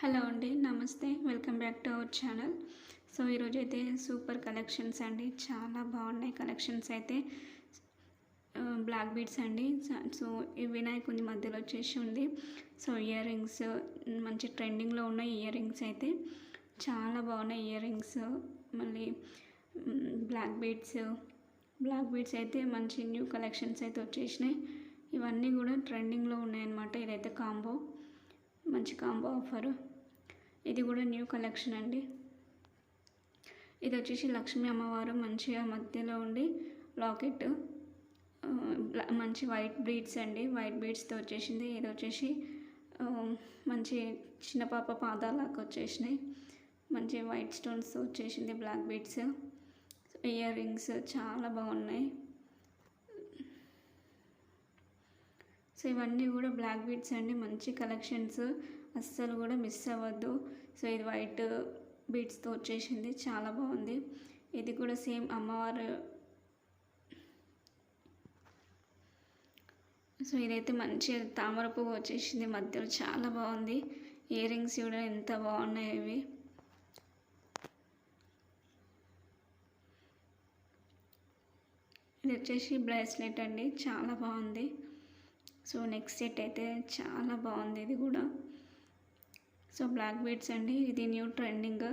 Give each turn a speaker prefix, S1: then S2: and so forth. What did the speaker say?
S1: Hello అండి నమస్తే. Welcome back to our channel. So ఈరోజు అయితే సూపర్ కలెక్షన్స్ అండి. చాలా బాగున్నాయి కలెక్షన్స్ అయితే. బ్లాక్ బీడ్స్ అండి. సో ఈ వినాయకుని మధ్యలో వచ్చేసి ఉంది. సో ఇయర్ రింగ్స్ మంచి ట్రెండింగ్లో ఉన్న ఇయర్ రింగ్స్ అయితే. చాలా బాగున్నాయి ఇయర్ రింగ్స్. మళ్ళీ బ్లాక్ బీడ్స్. బ్లాక్ బీడ్స్ అయితే మంచి న్యూ కలెక్షన్స్ అయితే వచ్చేసినాయి. ఇవన్నీ కూడా ట్రెండింగ్లో ఉన్నాయన్నమాట. ఇదైతే కాంబో. మంచి కాంబో ఆఫర్ ఇది కూడా న్యూ కలెక్షన్ అండి. ఇది వచ్చేసి లక్ష్మీ అమ్మవారు మంచిగా మధ్యలో ఉండి లాకెట్ మంచి వైట్ బీడ్స్ అండి. వైట్ బీడ్స్తో వచ్చేసింది. ఇది వచ్చేసి మంచి చిన్న పాప పాదాలకు వచ్చేసినాయి. మంచి వైట్ స్టోన్స్ వచ్చేసింది బ్లాక్ బీడ్స్ ఇయర్ రింగ్స్ చాలా బాగున్నాయి. ఇవన్నీ కూడా బ్లాక్ బీట్స్ అండి. మంచి కలెక్షన్స్ అస్సలు కూడా మిస్ అవ్వద్దు. సో ఇది వైట్ బీట్స్తో వచ్చేసింది. చాలా బాగుంది. ఇది కూడా సేమ్ అమ్మవారు. సో ఇదైతే మంచి తామర పువ్వు వచ్చేసింది. మధ్యలో చాలా బాగుంది. ఇయర్ రింగ్స్ కూడా ఎంత బాగున్నాయి ఇవి. ఇది వచ్చేసి బ్రేస్లెట్ అండి. చాలా బాగుంది. సో నెక్స్ట్ సెట్ అయితే చాలా బాగుంది ఇది కూడా. సో బ్లాక్ బీడ్స్ అండి ఇది న్యూ ట్రెండింగ్.